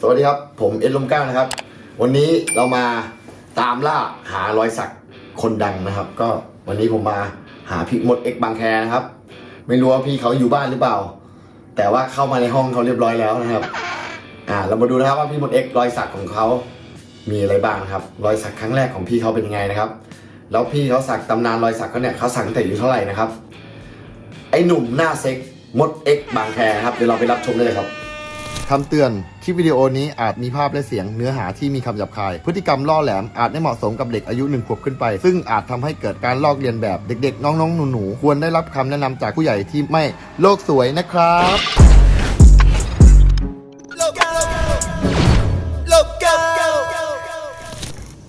สวัสดีครับ ผมเอ็ดลมเก้านะครับ วันนี้เรามาตามล่าหารอยสักคนดังนะครับ ก็วันนี้ผมมาหาพี่มดเอ็กบางแคนะครับ ไม่รู้ว่าพี่เขาอยู่บ้านหรือเปล่า แต่ว่าเข้ามาในห้องเขาเรียบร้อยแล้วนะครับ อ่า เรามาดูนะครับว่าพี่มดเอ็กรอยสักของเขา มีอะไรบ้างนะครับ รอยสักครั้งแรกของพี่เขาเป็นยังไงนะครับ แล้วพี่เขาสักตำนานรอยสักเขาเนี่ยเขาสักตั้งแต่อายู่เท่าไหร่นะครับ ไอ้หนุ่มหน้าเซ็กมดเอ็กบางแคครับเดี๋ยวเราไปรับชมได้เลยครับ คำเตือน คลิปวิดีโอนี้อาจมีภาพและเสียงเนื้อหาที่มีคำหยาบคาย พฤติกรรมล่อแหลมอาจไม่เหมาะสมกับเด็กอายุหนึ่งขวบขึ้นไป ซึ่งอาจทำให้เกิดการลอกเลียนแบบเด็กๆ น้องๆ หนูๆ ควรได้รับคำแนะนำจากผู้ใหญ่ที่ไม่โลกสวยนะครับ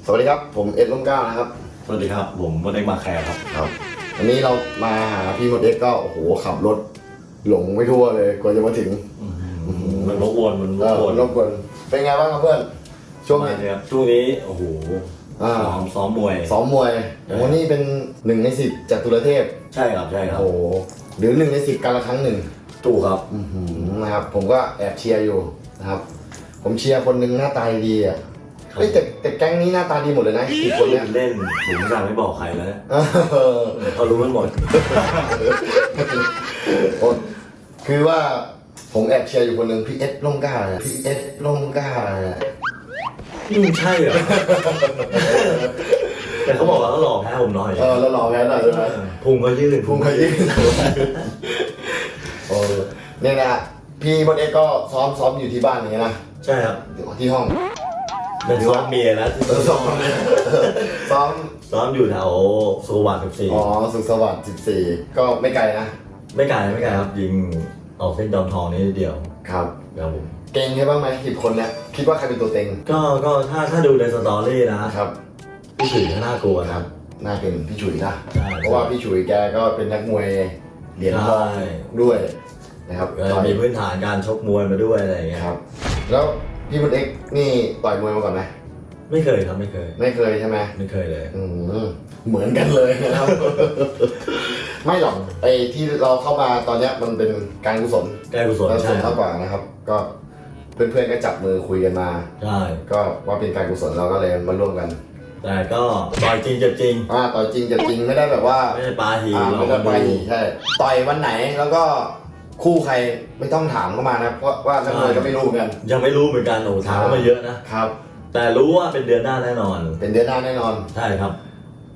สวัสดีครับ ผมเอ็ดลมเก้านะครับ สวัสดีครับ ผมมดเอกมาแคร์ครับ ครับวันนี้เรามาหาพี่มดเอ็กก็โอ้โหขับรถหลงไม่ทั่วเลยกว่าจะมาถึงมั นรบกวนมันรเอบกอวนรบกวนเป็นไงบ้างครับเพื่อนช่วงมานี้เนี่ยครับช่วงนี้โอ้โหอ่า ซ้อมซ้อมมวย ซ้อมมวยโอ้โหนี่เป็นหนึ่งในสิบจากตุลเทพ ใช่ครับใช่ครับโอ้โหหรือหนึ่งในสิบการละครั้งหนึ่งถูกครับอื้อหือนะครับ ผมก็แอบเชียร์อยู่นะครับ ผมเชียร์คนหนึ่งหน้าตาดีอะเฮ้ยแต่แต่แก๊งนี้หน้าตาดีหมดเลยนะสิบคนเนี้ยเล่นผมจะไม่บอกใครแล้วนะเออเขารู้กันหมด โอ้คือว่า ผมแอบเชียร์อยู่คนหนึ่งพี่เอสล่มกล้าเนี่ยพี่เอสล่มกล้าเนี่ยอืมใช่เหรอ แต่เขาบอกว่าเขาหลอกแพ้ผมหน่อยเออแล้วรอแพ้หน่อยใช่ไหมพุงก็ยื่นภูมิขยี้โอ้เนี่ยนะพี่บดเอ็กก็ซ้อมซ้อมอยู่ที่บ้านอย่างเงี้ยนะใช่ครับที่ห้องเป็นซ้อมเมียนะที่เออซ้อมซ้อม ซ้อมอยู่แถวสุขวัตสิบสี่อ๋อสุขสวัสดิ์14 ก็ไม่ไกลนะ ไม่ไกลไม่ไกลครับยิง ออกเส้นจอมทองนิดเดียวครับครับผมเก่งใช่บ้างไหมสิบคนเนี่ยคิดว่าใครเป็นตัวเต็งก็ก็ถ้าถ้าดูในสตอรี่นะครับพี่ฉุยก็น่ากลัวคนะรับน่าเป็นพี่ฉุยนะใช่ เพราะว่าพี่ฉุยแกก็เป็นนักมวยเหรียญทองใช่ด้วยนะครับเออมีพื้นฐานการชกมวยมาด้วยอะไรอย่างเงี้ยครับ แล้วพี่บดเอ็กนี่ต่อยมวยมาก่อนไหมไม่เคยครับไม่เคย ไม่เคยใช่ไหมไม่เคยเลย อืมเหมือนกันเลยนะครับ ไม่หรอกไอ้ที่เราเข้ามาตอนเนี้ยมันเป็นการกุศลแก้กุศลการกุศใช่ลครัมาบกกว่านะครับ ก็เพื่อนๆก็จับมือคุยกันมา ใช่ก็ว่าเป็นการกุศลเราก็เลยมาร่วมกันแต่ก็ต่อยจริงเจ็บจริงอ่าต่อยจริงจะจริงไม่ได้แบบว่า ไม่ใช่ปลาหีอ่าเราไม่ก็ได้ไปดู ใช่ต่อยวันไหนแล้วก็คู่ใครไม่ต้องถามเข้ามานะเพราะว่านักมวยก็ไม่รู้เหมือนกันยังไม่รู้เหมือนกันโอ้ถามเข้ามาเยอะนะ ครับ แต่รู้ว่าเป็นเดือนหน้าแน่นอน เป็นเดือนหน้าแน่นอน ใช่ครับ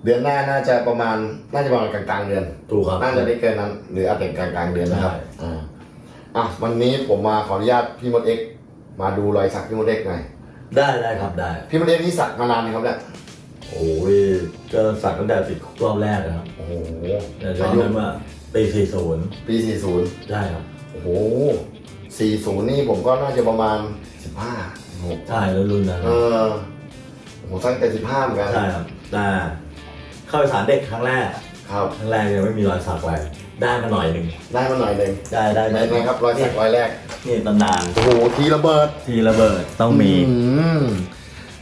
เดือนหน้าน่าจะประมาณน่าจะประมาณกลางๆเดือนถูกครับ น่าจะได้เกินนั้น หรืออาจจะกลางๆเดือนนะครับใช่อ่าอะวันนี้ผมมาขออนุญาตพี่มดเอ็กซ์มาดูรอยสักพี่มดเอ็กซ์หน่อยได้ได้ครับได้ พี่มดเอ็กซ์นี่สักมานานไหมครับเนี่ยโอ้ยก็สักตั้งแต่ติดคุกรอบแรกนะครับโอ้โหแต่ตอนนั้นว่าปีสี่ศูนย์ปี40ใช่ครับโอ้โห40นี่ผมก็น่าจะประมาณ15 ใช่แล้วรุ่นนั้นเออโอ้โหตั้งแต่15เหมือนกัน ใช่ครับแต่ เข้าไปสารเด็กครั้งแรกครับครั้งแรกยังไม่มีรอยสักอะไรได้มาหน่อยหนึ่งได้มาหน่อยหนึ่งได้ได้ไหนได้ไหนครับรอยสักรอยแรกนี่ตำนาน โอ้โหทีระเบิดทีระเบิดต้องมี อืม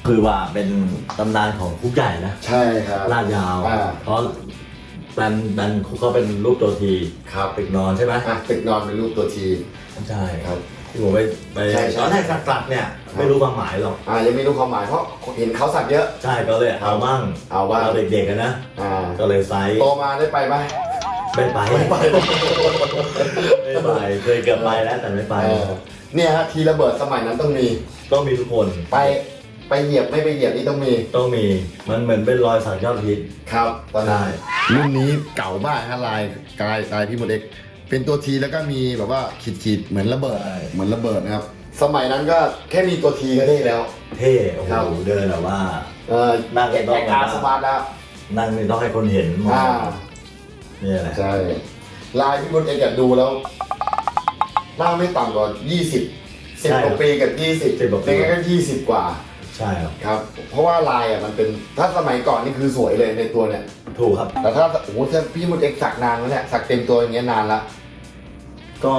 คือว่าเป็นตำนานของคุกใหญ่นะใช่ครับ ลาดยาว อ่า เพราะดันดันคุกเขาเป็นรูปตัวทีครับตึกนอนใช่ไหมอะตึกนอนเป็นรูปตัวที ใช่ ครับ ที่ผมไปไปใช่ใช่ ตอนแรกสักๆเนี่ยไม่รู้ความหมายหรอก อ่ายังไม่รู้ความหมายเพราะเห็นเขาสักเยอะ ใช่ก็เลยเอามั่งเอาว่าเราเด็กๆกันนะ อ่าก็เลยไซส์โตมาได้ไปไหมไม่ไปไม่ไปไม่ไปเคยเกือบไปแล้วแต่ไม่ไป เออเนี่ยฮะทีระเบิดสมัยนั้นต้องมี ต้องมีทุกคนไปไปเหยียบไม่ไปเหยียบนี่ต้องมีต้องมีมันเหมือนเป็นรอยสักยอดฮิตครับตอนนั้นใช่รุ่นนี้เก่ามากฮะลายกายลายพี่โมเด็ก เป็นตัวทีแล้วก็มีแบบว่าขีดขีดๆเหมือนระเบิด เหมือนระเบิดนะครับ สมัยนั้นก็แค่มีตัวทีก็ได้แล้ว เท่โอ้โหครับ เดินแบบว่า เออนั่งแอต้องคอาร์สมาร์ทแล้วนั่งนี่ต้องให้คนเห็นมองอ่านี่แหละใช่ลายพี่โมเด็กอยากดูแล้วน่าไม่ต่ำกว่า20 10กว่าปีกับ20 10กว่าปีเป็นไงก็20 กว่า ใช่ครับครับ เพราะว่าลายอะมันเป็นถ้าสมัยก่อนนี่คือสวยเลยในตัวเนี่ย ถูกครับ แต่ถ้าโอ้โหถ้าพี่มุดเอกสักนานแล้วเนี่ยสักเต็มตัวอย่างเงี้ยนานละ ก็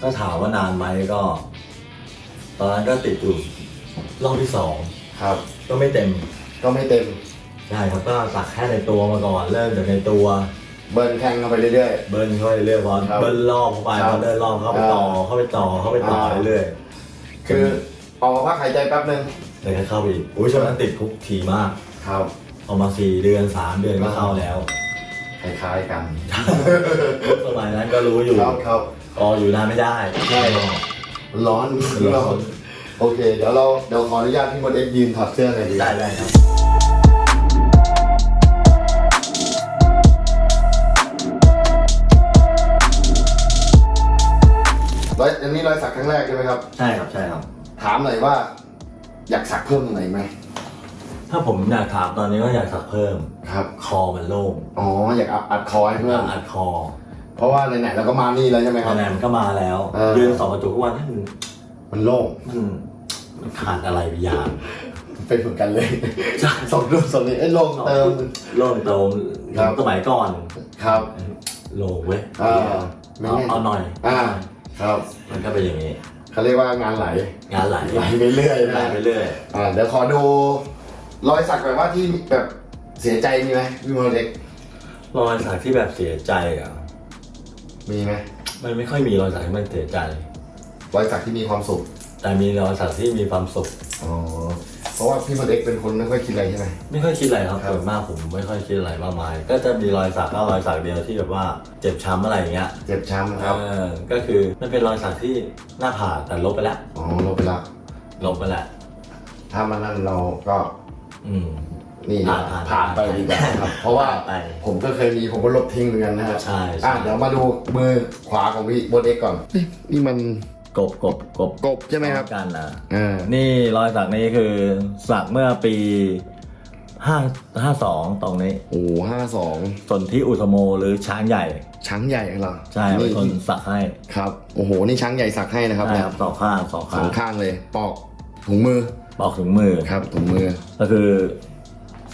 ถ้าถามว่านานไหมก็ ตอนนั้นก็ติดอยู่รอบที่สองครับ ก็ไม่เต็มก็ไม่เต็ม ใช่ครับก็สักแค่ในตัวมาก่อนเริ่มจากในตัว เบิร์นแทงกันไปเรื่อย เบิ้ลเข้าไปเรื่อยๆพอครับเบิ้ลรอบเข้าไปครับพอเดินรอบเข้าไปต่ออ่าเข้าไปต่อเข้าไปต่ออ่า เรื่อยคือออกมาพักหายใจแป๊บนึงเลยก็เข้าไปอีกอุ๊ยใช่ไหมมันติดคุกทีมากครับ ออกมาสี่เดือนสามเดือนก็เข้าแล้ว คล้ายๆกันสมัยนั้นก็รู้อยู่ครับครับอออยู่นานไม่ได้ใช่ร้อนร้อนโอเค เดี๋ยวเราเดี๋ยวขออนุญาตพี่มดเอ็กซ์ยืนถอดเสื้อหน่อยดีได้ได้ครับร้อยอันนี้รอยสักครั้งแรกใช่ไหมครับ ใช่ครับใช่ครับ ถามหน่อยว่า อยากสักเพิ่มตรงไหนไหม ถ้าผมอยากถามตอนนี้ก็อยากสักเพิ่ม ครับ คอมันโล่งอ๋อ อยากอัดอัดคอให้เพิ่มอัดคอ เพราะว่าไหนๆเราก็มานี่แล้วใช่ไหมครับ คะแนนมันก็มาแล้วเออ ยืนสองกระจกทุกวันให้มันมันโล่ง มันมันขาดอะไรบางอย่างไปฝึกกันเลยใช่สองรูปสองนี้ไอ้ยโล่งเติม โล่งเติมครับ สมัยก่อนครับโล่งเว้ยอ่าไม่เอาแน่เอาหน่อย อ่า ครับมันก็เป็นอย่างนี้ เขาเรียกว่างานไหลงานไหลไหลไปเรื่อยไหลนะไปเรื่อย อ่าเดี๋ยวขอดู รอยสักแบบว่าที่แบบเสียใจมีไหมพี่โมเล็กรอยสักที่แบบเสียใจอะมีไหมมันไม่ค่อยมีรอยสักที่มันเสียใจ รอยสักที่มีความสุขแต่มีรอยสักที่มีความสุข อ๋อเพราะว่าพี่โมเล็กเป็นคนไม่ค่อยคิดอะไรใช่ไหม ไม่ค่อยคิดอะไรครับครับ ส่วนมากผมไม่ค่อยคิดอะไรมากมาย ก็จะมีรอยสักก็รอยสักเดียวที่แบบว่าเจ็บช้ำอะไรอย่างเงี้ยเจ็บช้ำครับเออก็คือมันเป็นรอยสักที่หน้าผากแต่ลบไปแล้วอ๋อลบไปละลบไปแล้วถ้ามันนั่นเราก็ อืม นี่ผ่านผ่านผ่านไปดีกว่าครับ เพราะว่าผ่านไปผมก็เคยมีผมก็ลบทิ้งเหมือนกันนะฮะใช่ใช่ อะเดี๋ยวมาดูมือขวาของพี่โมเล็กก่อนนี่นี่มันกบกบกบกบใช่ไหมครับกันนะอ่านี่รอยสักนี้คือสักเมื่อปีห้าห้าสองตรงนี้โอ้ห้าสองส่วนที่อุตโมหรือช้างใหญ่ ช้างใหญ่เหรอใช่เป็นคนสักให้ครับโอ้โหนี่ช้างใหญ่สักให้นะครับใช่ครับสองข้างสองสข้าองงข้างเลยปอกถุงมือ บอกถึงมือ ครับถุงมือก็คือ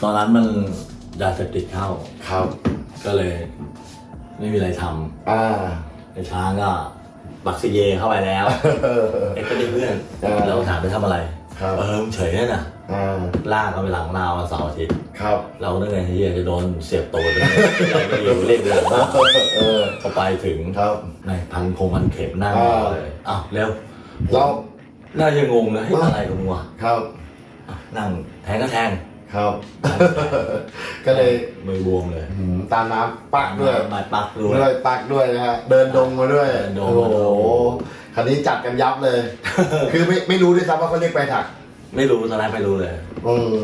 ตอนนั้นมันยาเสพติดเข้า ครับก็เลย ไม่มีอะไรทอ่าำไอ้ช้างก็บักซีเยเข้าไปแล้ว เอ็กซ์ก็ได้เพื่อนเออเราถามไปทำอะไร ครับ เออมึงเฉยเนี่ยนะอ่าลากเขาไปหลังนาววันเสาร์อาทิตย์ครับเราเนื่องไงที่จะโดนเสียบตัวด้วยเราก็อยู่เรียกเรื่องว่าเออพอไปถึงครับ ในพันพงพันเข็มนั่งอ่ารอเลยอ้าวเร็วเรา น่าจะงงเลยเฮ้ยอะไรของมึงวะครับอะนั่งแทงก็แทงครับ ก็เลยมือบวมเลยหืมตามน้ำปักด้วย มาปักด้วย ด้วยปักด้วยนะฮะเดินดงมาด้วยเดินดงโอ้มาด้วย โหคันนี้จัดกันยับเลย คือไม่ไม่รู้ด้วยซ้ำว่าเขาเรียกไปถัก ไม่รู้ตอนแรกไม่รู้เลยอืม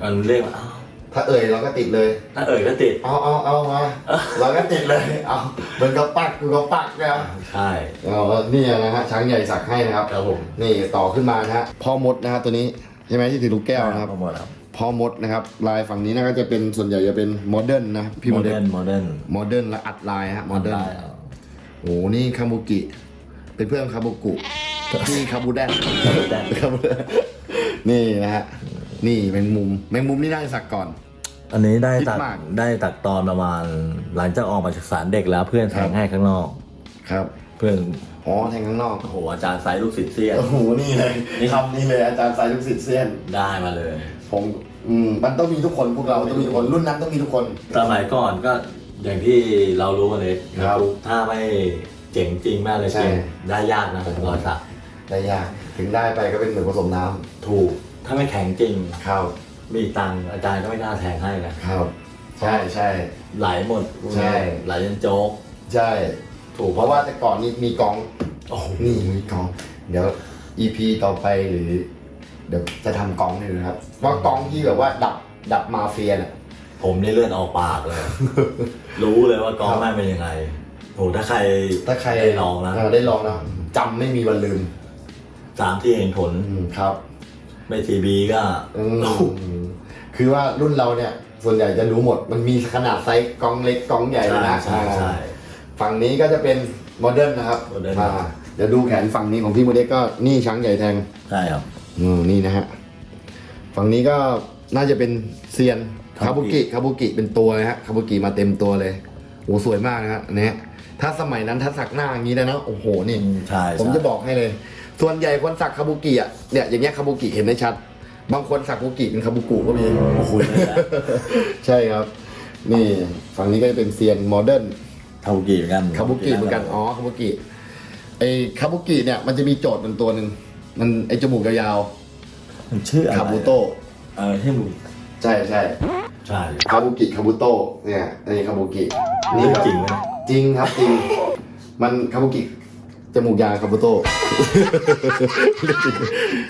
มันเรียกว่าอ้าว ถ้าเอ่ยเราก็ติดเลย ถ้าเอ่ยก็ติด เอาเอาเอามาเราก็ติดเลย เอาเหมือนกับปักคือเขาปักนะใช่เอานี่นะฮะช้างใหญ่สักให้นะครับครับผมนี่ต่อขึ้นมานะฮะพ่อมดนะฮะตัวนี้ใช่ไหมที่ถือลูกแก้วนะครับหมดครับพ่อมดนะครับลายฝั่งนี้นะก็จะเป็นส่วนใหญ่จะเป็นโมเดิร์นนะพี่โมโมเดิเดิร์ร์นนโมเดิร์นโมเดิร์นและอัดลายฮะโมเดิร์นโอ้โหนี่คาบุกิ เป็นเพื่อนคาบุกุที่คาบูแดนคาบูแดนนี่นะฮะนี่แมงมุมแมงมุมนี่ได้สักก่อน อันนี้ได้ตักคิดมาก ได้ตักตอนประมาณ หลังจากออกมาจากศาลเด็กแล้วเพื่อนแทงให้ข้างนอก ครับเพื่อนอ๋อแทงข้างนอกโอ้โหอาจารย์ไซส์ลูกศิษย์เสียน โอ้โหนี่เลยนี่ คำนี้เลยอาจารย์สายลูกศิษย์เซียน ได้มาเลย ผมอืมมันต้องมีทุกคนพวกเราต้องมีทุกคนรุ่นนั้นต้องมีทุกคน สมัยก่อนก็อย่างที่เรารู้กันเลยครับถ้าไม่เจ๋งจริงมากเลยใช่จริงได้ยากนะรอยสักได้ยากถึงได้ไปก็เป็นเหมือนผสมน้ำถูกถ้าไม่แข็งจริงครับ มีตังค์อาจารย์ก็ไม่น่าแทงให้นะครับ ใช่ใช่ ไหลหมดใช่ ไหลจนโจ๊ก ใช่ ถูกเพราะว่าแต่ก่อนนี่มีกอง โอ้โหนี่มีกอง เดี๋ยว EP ต่อไปหรือ เดี๋ยวจะทำกองให้ดูนะครับ ว่ากองที่แบบว่าดับดับมาเฟียเนี่ยผมนี่เลือดออกปากเลย รู้เลยว่ากองครับ แม่งเป็นยังไงโหถ้าใครถ้าใครได้ลองนะเได้ลองนะจำไม่มีวันลืมสามที่เห็นผล อืมครับ ไม่ทีบีก็อืมคือว่ารุ่นเราเนี่ย ส่วนใหญ่จะรู้หมด มันมีขนาดไซส์กองเล็กกองใหญ่เลยนะใช่ใช่ อ่าฝั่งนี้ก็จะเป็นโมเดิร์นนะครับโมเดิร์น อ่าเดี๋ยวดูแขนฝั่งนี้ของพี่โมเดลก็นี่ช้างใหญ่แทงใช่ครับ อืมนี่นะฮะ ฝั่งนี้ก็น่าจะเป็นเซียนคาคาบุบุกิกิคาบุกิเป็นตัวเลยฮะคาบุกิมาเต็มตัวเลยโอ้สวยมากนะฮะอันนี้ถ้าสมัยนั้นถ้าสักหน้าอย่างนี้แล้วนะ โอ้โหนี่ใช่ ผมใช่จะบอกให้เลย ส่วนใหญ่คนสักคาบุกิอะเนี่ยอย่างเงี้ยคาบุกิเห็นได้ชัด บางคนสักคาบุกิเป็นคาบุกุก็มีโอ้โหเลยแหละใช่ครับ นี่ฝั่งนี้ก็จะเป็นเซียนโมเดิร์นคาบุกิเหมือนกันคาบุกิเหมือนกันอ๋อคาบุกิไอ้คาบุกิเนี่ยมันจะมีโจทย์เป็นตัวหนึ่งมันไอจมูกยาวมันชื่อๆอะไรคาบุโตะเออที่มึงใช่ใช่ใช่คาบุกิคาบุโตะเนี่ยนี่คาบุกินี่ครับจริงไหมจริงครับจริงมันคาบุกิ จมูกยาวคาบุโตะ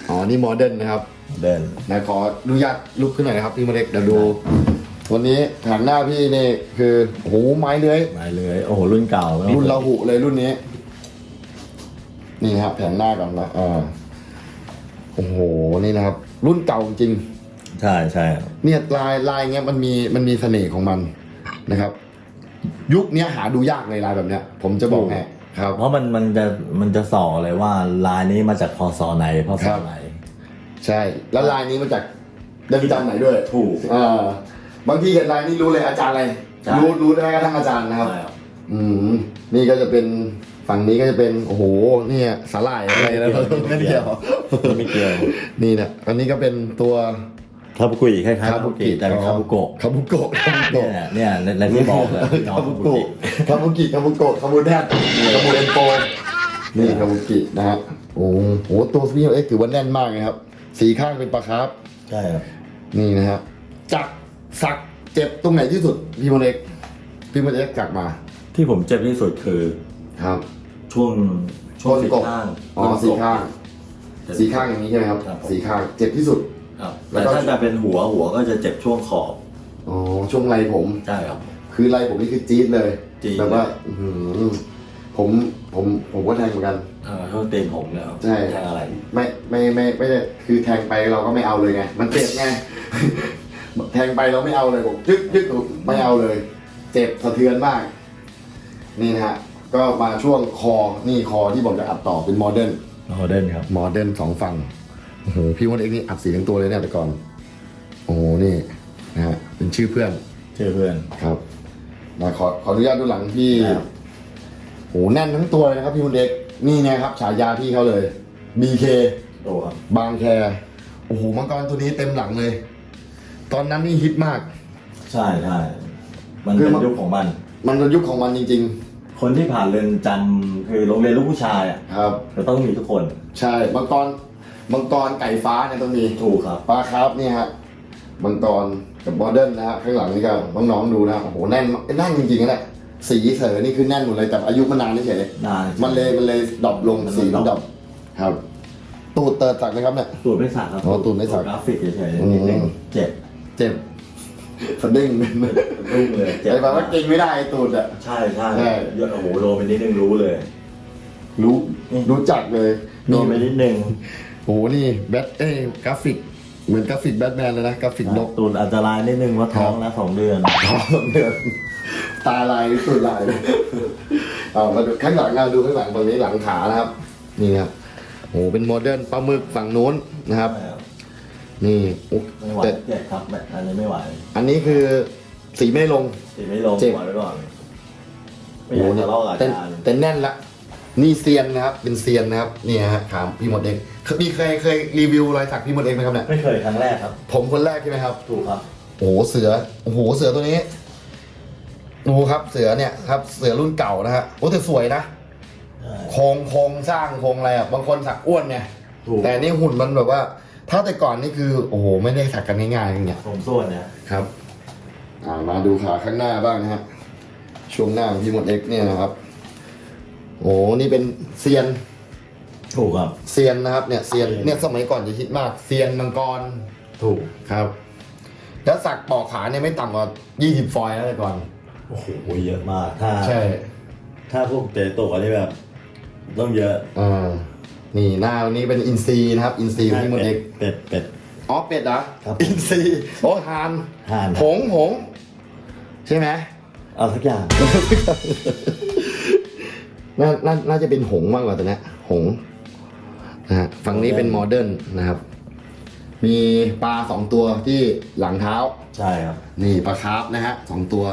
อ๋อ นี่โมเดิร์นนะครับ เดินนะขออนุญาตลุกขึ้นหน่อยนะครับพี่มาเล็กเดี๋ยวดู วันนี้แผงหน้าพี่นี่คือโอ้โหไม้เลื้อย มาเลย โอ้โห รุ่นเก่าไม่ต้องรุ่นลาหุเลยรุ่นนี้ นี่นะครับแผงหน้าก่อนนะอ่าโอ้โหนี่นะครับ รุ่นเก่าจริง ใช่ใช่ครับเนี่ยลายลายเงี้ยมันมีมันมีเสน่ห์ของมันนะครับ ยุคเนี้ยหาดูยากเลยลายแบบเนี้ย ผมจะบอกให้ ครับ เพราะมันมันจะมันจะส่อเลยว่าลายนี้มาจากพศไหนพศครับไหนใช่ แล้วลายนี้มาจากเดินจำไหนด้วยถูกอ่าบางทีเห็นลายนี้รู้เลยอาจารย์อะไรใช่รู้รู้ได้กระทั่งอาจารย์นะครับใช่ครับ อืมนี่ก็จะเป็นฝั่งนี้ก็จะเป็นโอ้โหเนี่ยสาหร่ายอะไรนะไม่ไม่เกี่เกี่ยยววไม่เกี่ยวนี่นะอันนี้ก็เป็นตัว คาบุกุยคล้ายๆคาบุกิแต่เป็นคาบุโกะคาบุโกะคาบุโกะเนี่ยเนี่ยในในที่บอกเลยน้องคาบุโกะคาบุกิคาบุโกะคาบุแดดคาบุเอ็นโปนี่คาบุกินะฮะโอ้โหตัวพี่เอ็กถือว่าแน่นมากเลยครับสีข้างเป็นปลาคาร์ฟใช่ครับนี่นะฮะจักสักเจ็บตรงไหนที่สุดพี่โมเล็กพี่โมเล็กจักมา ที่ผมเจ็บที่สุดคือครับ ช่วงช่วงต้นสีกบข้างอ๋อสีข้างสีข้างอย่างนี้ใช่ไหมครับครับผมสีข้างเจ็บที่สุด ครับแล้แต่วก็ถ้าจะเป็นหัวหัวก็จะเจ็บช่วงขอบอ๋อช่วงไรผม ใช่ครับ คือไรผมนี่คือจี๊ดเลยจี๊ด แบบว่าอื้อหือผมผมผมก็แทงเหมือนกัน เออช่วงตีนผมเนี่ยใช่ แทงอะไร ไม่ไม่ไม่ไม่ได้คือแทงไปเราก็ไม่เอาเลยไง มันเจ็บไง แทงไปเราไม่เอาเลยผมยึกยึกไม่เอาเลย เจ็บสะเทือนมาก นี่นะฮะก็มาช่วงคอนี่คอที่ผมจะอัดต่อเป็นโมเดิร์นโมเดิร์นครับ โมเดิร์นสองฝั่ง โอ้โหพี่วันเอกนี่อัดสีทั้งตัวเลยเนี่ยแต่ก่อน โอ้โหนี่นะฮะเป็นชื่อเพื่อนชื่อเพื่อน ครับมาขอขออนุญาตดูหลังพี่ครับ โอ้โหแน่นทั้งตัวเลยนะครับพี่วันเอกนี่ไงครับฉายาพี่เขาเลย BK โตครับ บางแคโอ้โหมังกรตัวนี้เต็มหลังเลย ตอนนั้นนี่ฮิตมาก ใช่ใช่มันคือเป็นมัน ยุคของมัน มันเป็นยุคของมันจริง คนที่ผ่านเรือนจำคือโรงเรียนลูกผู้ชายอะๆ ครับ จะต้องมีทุกคน ใช่มังกร มังกรไก่ฟ้าเนี่ยต้องมีถูกครับปลาครับเนี่ยฮะมังกรกับโมเดิร์นนะฮะข้างหลังนี่ก็น้องๆดูนะโอ้โหแน่นแน่นจริงๆนะเนี่ยสีเสอนี่คือแน่นหมดเลยแต่อายุมันนานเฉยนานๆมันเลยมันเลยดรอปลงมันสีมันดดรรออปปครับ ตูดเติร์ดสักไหมครับเนี่ยตูดไม่สักครับอ๋อตูดไม่สักกราฟิกเฉยอืมๆนิดนึงเจ็บเจ็บสะดึ้งรุ่งเลยเจ็บไอ้แบบว่าเก่งไม่ได้ไอ้ตูดอะใช่ใช่ใช่เยอะโอ้โหโดนไปนิดนึงรู้เลย รู้รู้จักเลยโดนไปนิดนึง โอ้โหนี่แบทเอ้ยกราฟิก เหมือนกราฟิกแบทแมนเลยนะกราฟิกนกตูดอันตรายนิดนึงว่าท้องแล้วสองเดือนท้องเดือนตาลายหรือตูดลายเอามาดูข้างหลังนะดูข้างหลังตรงนี้หลังขานะครับ นี่ครับโอ้โหเป็นโมเดิร์นปลาหมึกฝั่งนู้นนะครับ นี่โอ้ไม่ไหวแต่เจ็บครับแบบอันนี้ไม่ไหวอันนี้คือสีไม่ลง ตีไม่ลงเจ็บปล่อยไว้ก่อนไม่โอ้อโหยากเนี่ยจะเล่ากับอาแต่จารย์แต่แน่นละ นี่เซียนนะครับ เป็นเซียนนะครับนี่ฮะถามพี่หมดเองเคยมีเคยเคยรีวิวรอยสักพี่หมดเองไหมครับเนี่ยไม่เคยครั้งแรกครับ ผมคนแรกใช่ไหมครับ ถูกครับโอ้โหเสือโอ้โหเสือตัวนี้โอ้โหครับเสือเนี่ยครับ เสือรุ่นเก่านะฮะโอ้แต่สวยนะใช่โครงโครงสร้างโครงอะไรอะบางคนสักอ้วนไงถูกแต่นี่หุ่นมันแบบว่า ถ้าแต่ก่อนนี่คือ โอ้โหไม่ได้สักกันง่ายๆอย่างเงี้ยผมส่วนเนี่ยครับอ่ามาดูขาข้างหน้าบ้างนะฮะช่วงหน้าของพี่หมดเอ็กซ์เนี่ยนะครับ โอ้นี่เป็นเซียนถูกครับ เซียนนะครับเนี่ยเซียนเซียนเนี่ยสมัยก่อนจะฮิตมากเซียนมังกรถูกครับ แล้วสักปอกขาเนี่ยไม่ต่ำกว่า20 ฟอยล์แล้วแต่ก่อน โอ้โหเยอะมากถ้าใช่ ถ้าพวกเตะตัวนี่แบบ ต้องเยอะอ่านี่หน้าวันนี้เป็นอินซีนะครับ อินซีของพี่หมดเอ็กซ์เป็ดเป็ดอ๋อเป็ดเหรอครับอินซีโอ้ฮานห่านหงหงใช่ไหมเอาสักอย่าง น่าน่าน่าจะเป็นหงส์มากกว่าตัวเนี้ยหงส์นะฮะฝั่งนี้เป็นโมเดิร์นนะครับ มีปลาสองตัวที่หลังเท้า ใช่ครับ นี่ปลาคาร์ฟนะฮะสองตัว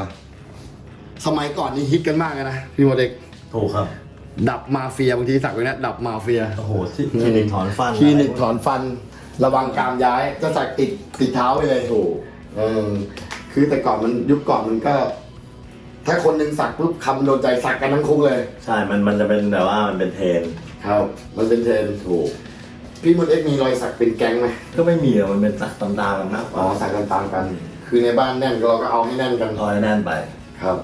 สมัยก่อนนี่ฮิตกันมากเลยนะพี่โมเด็ก ถูกครับ ดับมาเฟียบางทีสักไว้นะดับมาเฟีย โอ้โหที่คลินิกถอนฟันคลินิกถอนฟัน ระวังกรามย้ายจะสักติดติดเท้าไปเลยถูกเออคือแต่ก่อนมันยุคก่อนมันก็ ถ้าคนหนึ่งสักปุ๊บคำโดนใจสักกันทั้งคุกเลย ใช่ มัน มันจะเป็นแบบว่ามันเป็นเทรนด์ครับ มันเป็นเทรนด์ถูก พี่มดเอ็กมีรอยสักเป็นแก๊งไหมก็ไม่มีอะมันเป็นสักตำตากันมากกอ๋อว่าสักกันตามกัน คือในบ้านแน่นเราก็เอาให้แน่นกันรอยแน่นไปครับ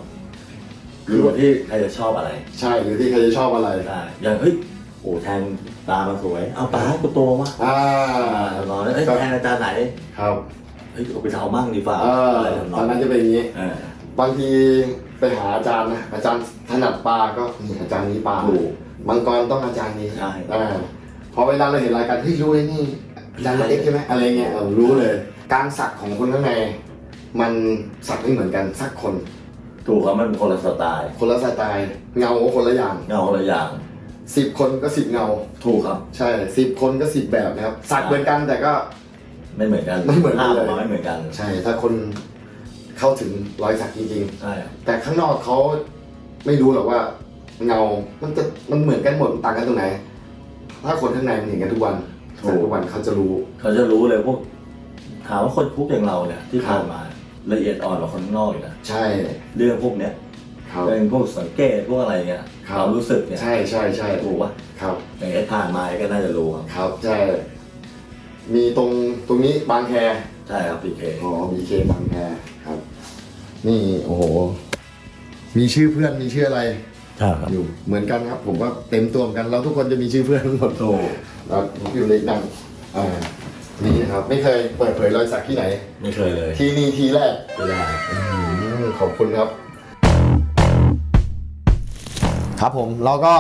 อยู่ที่ใครจะชอบอะไรใช่หรือที่ใครจะชอบอะไรได้อย่างเฮ้ยโอ้แทงตามันสวย เอาตากูโตวะอ่าอ่าร้อยเอ้ยแทงอาจารย์ไหนครับเฮ้ยเอาไปเอามั่งดีฝ่าเอออะไรทำนตออนงนั้นจะเป็นอย่างนี้ เออบางที ไปหาอาจารย์นะอาจารย์ถนัดปลาก็นี่อาจารย์นี้ปลาถูกมังกรต้องอาจารย์นี้ใช่ อ่าพอเวลาเราเห็นรายการเฮ้ยรู้เลยนี่อาจารย์เอ็กซ์ใช่ไหมอะไรเงี้ยเรารู้เลย การสักของคนข้างในมันสักไม่เหมือนกันสักคน ถูกครับมันเป็นคนละสไตล์คนละสไตล์เงาก็คนละอย่างเงาคนละอย่าง สิบคนก็สิบเงา ถูกครับ ใช่สิบคนก็สิบแบบนะครับสักเหมือนกันแต่ก็ ไม่เหมือนกันไม่เหมือนกันภาพเลยออกมาไม่เหมือนกัน ใช่ ถ้าคน เข้าถึงรอยสักจริงใช่ครับๆแต่ข้างนอกเขาไม่รู้หรอกว่าเงา มันจะมันเหมือนกันหมดมันต่างกันตรงไหน ถ้าคนข้างในมันเห็นกันทุกวันสักทุกวันเขาจะรู้ เขาจะรู้เลยพวกถามว่าคนคุกอย่างเราเนี่ยที่ผ่านมาละเอียดอ่อนกว่าคนข้างนอกอยู่นะใช่เรื่องพวกเนี้ยครับเรื่องพวกสังเกตพวกอะไรเงี้ยครับความรู้สึกเนี่ยใช่ใช่ใช่ถูกปะครับ อย่างไอ้ผ่านมาก็น่าจะรู้ครับครับใช่มีตรงตรงนี้บางแค ใช่ครับพีเคอ๋อมีเคบางแคครับ นี่โอ้โห มีชื่อเพื่อนมีชื่ออะไรใช่ครับอยู่เหมือนกันครับ ผมว่าเต็มตัวเหมือนกันเราทุกคนจะมีชื่อเพื่อนทั้งหมดถูกแล้วอยู่ในดังอ่านี่นะครับ ไม่เคยเปิดเผยรอยสักที่ไหน ไม่เคยเลย ที่นี่ทีแรกไม่ได้อืมขอบคุณครับ ครับผมเราก็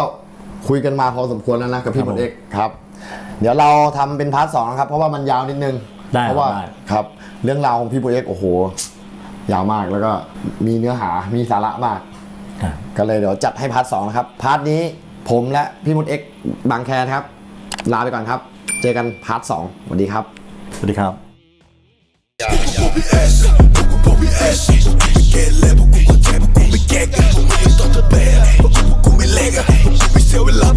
คุยกันมาพอสมควรแล้วนะกับพี่มดเอกครับ เดี๋ยวเราทำเป็นพาร์ทสองนะครับ เพราะว่ามันยาวนิดนึงได้เพราะว่าได้ครับ เรื่องราวของพี่มดเอกโอ้โห ยาวมากแล้วก็มีเนื้อหามีสาระมาก ก็เลยเดี๋ยวจัดให้พาร์ทสองนะครับ พาร์ทนี้ผมและพี่มุดเอ็กบางแคร์ครับ ลาไปก่อนครับ เจอกันพาร์ทสองสวัสดีครับ สวัสดีครับ เสียเวลา